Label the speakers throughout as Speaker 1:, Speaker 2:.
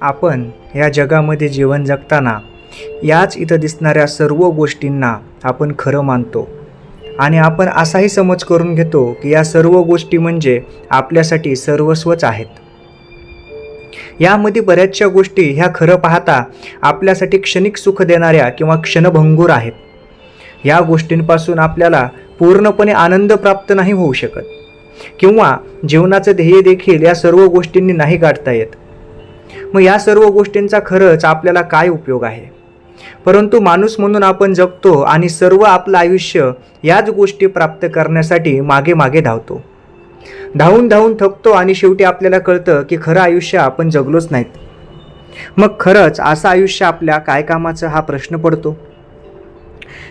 Speaker 1: आपण या जगामध्ये जीवन जगताना याच इथं दिसणाऱ्या सर्व गोष्टींना आपण खरं मानतो. आणि आपण असाही समज करून घेतो की या सर्व गोष्टी म्हणजे आपल्यासाठी सर्वस्वच आहेत. यामध्ये बऱ्याचशा गोष्टी ह्या खरं पाहता आपल्यासाठी क्षणिक सुख देणाऱ्या किंवा क्षणभंगूर आहेत. या गोष्टींपासून आपल्याला पूर्णपणे आनंद प्राप्त नाही होऊ शकत. किंवा जीवनाचं ध्येय देखील या सर्व गोष्टींनी नाही गाठता येत. मग या सर्व गोष्टींचा खरंच आपल्याला काय उपयोग आहे? परंतु माणूस म्हणून आपण जगतो आणि सर्व आपलं आयुष्य याच गोष्टी प्राप्त करण्यासाठी मागे मागे धावतो. धावून धावून थकतो आणि शेवटी आपल्याला कळतं की खरं आयुष्य आपण जगलोच नाहीत. मग खरंच असं आयुष्य आपल्या काय कामाचं हा प्रश्न पडतो?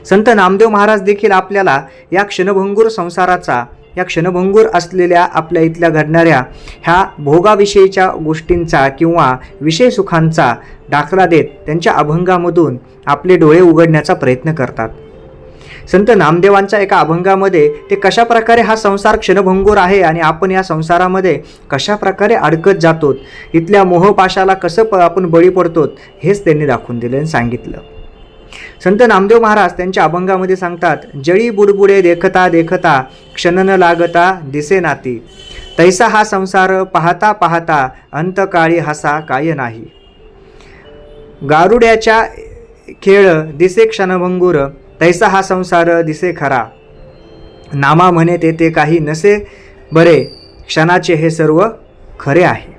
Speaker 1: संत नामदेव महाराज देखील आपल्याला या क्षणभंगूर संसाराचा या क्षणभंगूर असलेल्या आपल्या इथल्या घडणाऱ्या ह्या भोगाविषयीच्या गोष्टींचा किंवा विषय सुखांचा दाखला देत त्यांच्या अभंगामधून आपले डोळे उघडण्याचा प्रयत्न करतात. संत नामदेवांच्या एका अभंगामध्ये ते कशा प्रकारे हा संसार क्षणभंगूर आहे आणि आपण या संसारामध्ये कशा प्रकारे अडकत जातो इथल्या मोहपाशाला कसं प आपण बळी पडतो हेच त्यांनी दाखवून दिलं आणि सांगितलं. संत नामदेव महाराज त्यांच्या अभंगामध्ये सांगतात जळी बुडबुडे देखता देखता क्षण न लागता दिसे नाती. तैसा हा संसार पाहता पाहता अंतकाळी हसा काय नाही. गारुड्याच्या खेळ दिसे क्षणभंगूर तैसा हा संसार दिसे खरा. नामा म्हणे तेथे काही नसे बरे क्षणाचे हे सर्व खरे आहे.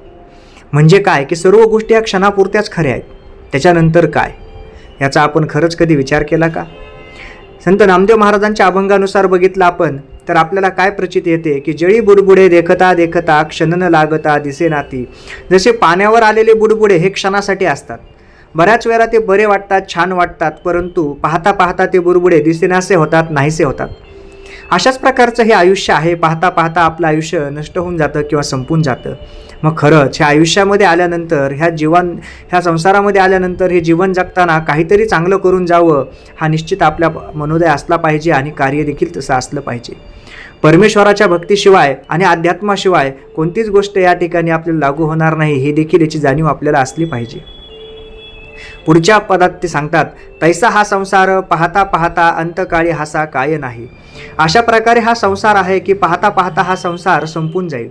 Speaker 1: म्हणजे काय की सर्व गोष्टी या क्षणापुरत्याच खऱ्या आहेत. त्याच्यानंतर काय? याचा आपण खरंच कधी विचार केला का? संत नामदेव महाराजांच्या अभंगानुसार बघितलं आपण तर आपल्याला काय प्रचित येते की जळी बुडबुडे देखता देखता क्षण न लागता दिसे नाती. जसे पाण्यावर आलेले बुडबुडे हे क्षणासाठी असतात. बऱ्याच वेळा ते बरे वाटतात छान वाटतात परंतु पाहता पाहता ते बुडबुडे दिसेनासे होतात नाहीसे होतात. अशाच प्रकारचं हे आयुष्य आहे पाहता पाहता आपलं आयुष्य नष्ट होऊन जातं किंवा संपून जातं. मग खरंच ह्या आयुष्यामध्ये आल्यानंतर ह्या जीवन ह्या संसारामध्ये आल्यानंतर हे जीवन जगताना काहीतरी चांगलं करून जावं हा निश्चित आपल्या मनोदय असला पाहिजे आणि कार्य देखील तसं असलं पाहिजे. परमेश्वराच्या भक्तीशिवाय आणि अध्यात्माशिवाय कोणतीच गोष्ट या ठिकाणी आपल्याला लागू होणार नाही हे देखील याची जाणीव आपल्याला असली पाहिजे. पुढच्या पदात ते सांगतात तैसा हा संसार पाहता पाहता अंतकाळी हासा काय नाही. अशा प्रकारे हा संसार आहे की पाहता पाहता हा संसार संपून जाईल.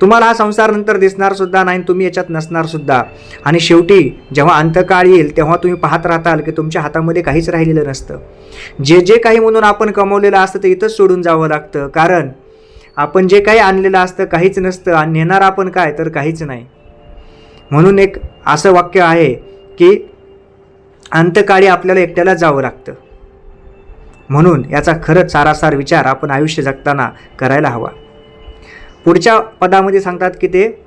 Speaker 1: तुम्हाला हा संसार नंतर दिसणार सुद्धा नाही तुम्ही याच्यात नसणार सुद्धा. आणि शेवटी जेव्हा अंतकाळ येईल तेव्हा तुम्ही पाहत राहताल की तुमच्या हातामध्ये काहीच राहिलेलं नसतं. जे जे काही म्हणून आपण कमवलेलं असतं ते इथंच सोडून जावं लागतं. कारण आपण जे काही आणलेलं असतं काहीच नसतं. आणि नेणार आपण काय? तर काहीच नाही. म्हणून एक असं वाक्य आहे की अंतकाळी आपल्याला एकट्याला जावं लागतं. म्हणून याचा खरंच सारासार विचार आपण आयुष्य जगताना करायला हवा. पुढच्या पदामध्ये सांगतात की ते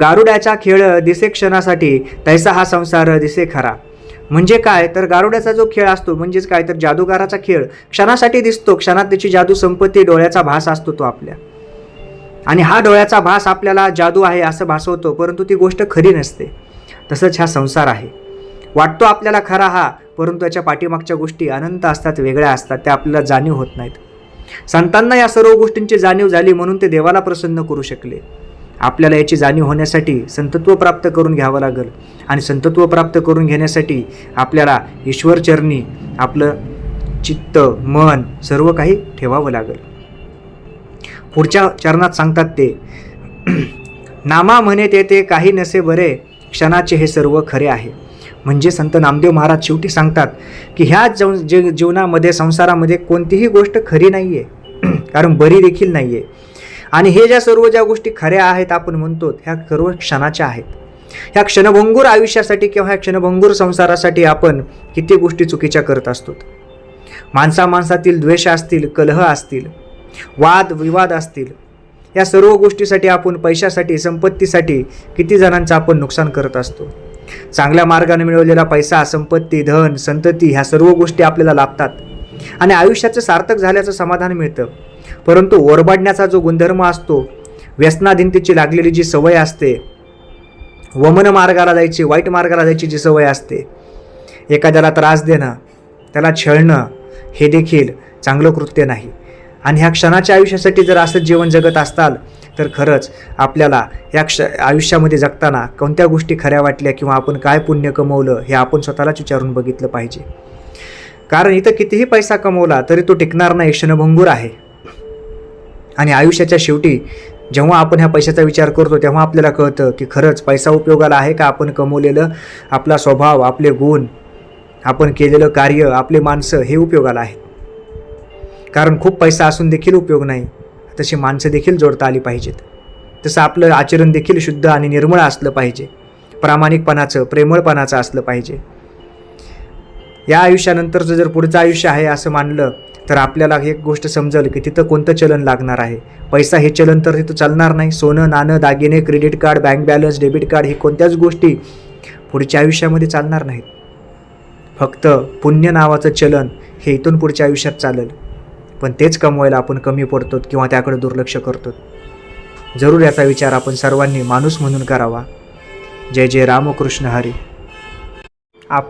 Speaker 1: गारुड्याचा खेळ दिसे क्षणासाठी तैसा हा संसार दिसे खरा. म्हणजे काय? तर गारुड्याचा जो खेळ असतो म्हणजेच काय? तर जादूगाराचा खेळ. क्षणासाठी दिसतो क्षणात त्याची जादू संपत्ती डोळ्याचा भास असतो तो आपल्या. आणि हा डोळ्याचा भास आपल्याला जादू आहे असं भासवतो परंतु ती गोष्ट खरी नसते. तसंच हा संसार आहे. वाटतो आपल्याला खरा हा परंतु त्याच्या पाठीमागच्या गोष्टी अनंत असतात वेगळ्या असतात त्या आपल्याला जाणीव होत नाहीत. संतांना या सर्व गोष्टींची जाणीव झाली म्हणून ते देवाला प्रसन्न करू शकले. आपल्याला याची जाणीव होण्यासाठी संतत्व प्राप्त करून घ्यावं लागेल आणि संतत्व प्राप्त करून घेण्यासाठी आपल्याला ईश्वरचरणी आपलं चित्त मन सर्व काही ठेवावं लागेल. पुढच्या चरणात सांगतात ते नामा म्हणे ते ते काही नसे बरे क्षणाचे हे सर्व खरे आहे. म्हणजे संत नामदेव महाराज शेवटी सांगतात की ह्या जव जे जीवनामध्ये संसारामध्ये कोणतीही गोष्ट खरी नाही आहे कारण बरी देखील नाही आहे आणि हे ज्या सर्व ज्या गोष्टी खऱ्या आहेत आपण म्हणतो ह्या सर्व क्षणाच्या आहेत. ह्या क्षणभंगूर आयुष्यासाठी किंवा ह्या क्षणभंगूर संसारासाठी आपण किती गोष्टी चुकीच्या करत असतो. माणसा माणसातील द्वेष असतील कलह असतील वाद विवाद असतील या सर्व गोष्टीसाठी आपण पैशासाठी संपत्तीसाठी किती जणांचं आपण नुकसान करत असतो. चांगल्या मार्गाने मिळवलेला पैसा संपत्ती धन संतती ह्या सर्व गोष्टी आपल्याला लाभतात. आणि आयुष्याचं सार्थक झाल्याचं समाधान मिळतं. परंतु ओरबाडण्याचा जो गुणधर्म असतो व्यसनाधीनतेची लागलेली जी सवय असते वमन मार्गाला जायची वाईट मार्गाला जायची जी सवय असते एखाद्याला त्रास देणं त्याला छळणं हे देखील चांगलं कृत्य नाही. आणि ह्या क्षणाच्या आयुष्यासाठी जर असं जीवन जगत असताल तर खरंच आपल्याला या क्ष आयुष्यामध्ये जगताना कोणत्या गोष्टी खऱ्या वाटल्या किंवा आपण काय पुण्य कमवलं हे आपण स्वतःलाच विचारून बघितलं पाहिजे. कारण इथं कितीही पैसा कमवला तरी तो टिकणार नाही क्षणभंगूर आहे. आणि आयुष्याच्या शेवटी जेव्हा आपण ह्या पैशाचा विचार करतो तेव्हा आपल्याला कळतं की खरंच पैसा उपयोगाला आहे का आपण कमवलेलं? आपला स्वभाव आपले गुण आपण केलेलं कार्य आपले माणसं हे उपयोगाला आहेत. कारण खूप पैसा असून देखील उपयोग नाही. तशी माणसं देखील जोडता आली पाहिजेत. तसं आपलं आचरण देखील शुद्ध आणि निर्मळ असलं पाहिजे. प्रामाणिकपणाचं प्रेमळपणाचं असलं पाहिजे. या आयुष्यानंतरचं जर पुढचं आयुष्य आहे असं मानलं तर आपल्याला एक गोष्ट समजेल की तिथं कोणतं चलन लागणार आहे? पैसा हे चलन तर तिथं चालणार नाही. सोनं नाणं दागिने credit card bank balance debit card हे कोणत्याच गोष्टी पुढच्या आयुष्यामध्ये चालणार नाहीत. फक्त पुण्य नावाचं चलन हे इथून पुढच्या आयुष्यात चालेल. पण तेच कमवायला आपण कमी पडतो किंवा त्याकडे दुर्लक्ष करतो जरूर याचा विचार आपण सर्वांनी माणूस म्हणून करावा. जय जय रामकृष्ण हरी.